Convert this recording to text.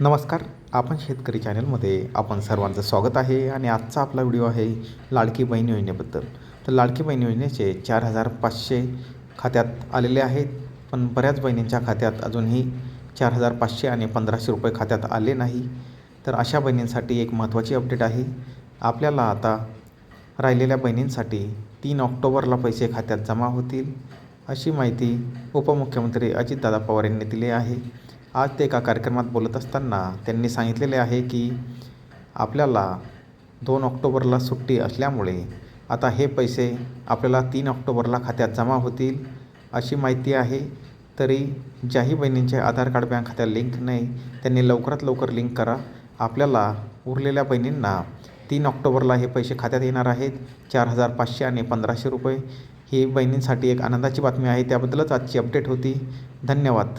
नमस्कार आपण शेतकरी चॅनलमध्ये आपण सर्वांचं स्वागत आहे आणि आजचा आपला व्हिडिओ आहे लाडकी बहीण योजनेबद्दल. तर लाडकी बहीण योजनेचे चार हजार पाचशे खात्यात आलेले आहेत पण बऱ्याच बहिणींच्या खात्यात अजूनही चार हजार पाचशे आणि पंधराशे रुपये खात्यात आले नाही. तर अशा बहिणींसाठी एक महत्त्वाची अपडेट आहे. आपल्याला आता राहिलेल्या बहिणींसाठी तीन ऑक्टोबरला पैसे खात्यात जमा होतील अशी माहिती उपमुख्यमंत्री अजितदादा पवार यांनी दिली आहे. आज ते एका कार्यक्रमात बोलत असताना त्यांनी सांगितलेले आहे की आपल्याला दोन ऑक्टोबरला सुट्टी असल्यामुळे आता हे पैसे आपल्याला तीन ऑक्टोबरला खात्यात जमा होतील अशी माहिती आहे. तरी ज्याही बहिणींचे आधार कार्ड बँक खात्यात लिंक नाही त्यांनी लवकरात लवकर लिंक करा. आपल्याला उरलेल्या बहिणींना तीन ऑक्टोबरला हे पैसे खात्यात येणार आहेत. चार हजार पाचशे आणि पंधराशे रुपये. ही बहिणींसाठी एक आनंदाची बातमी आहे. त्याबद्दलच आजची अपडेट होती. धन्यवाद.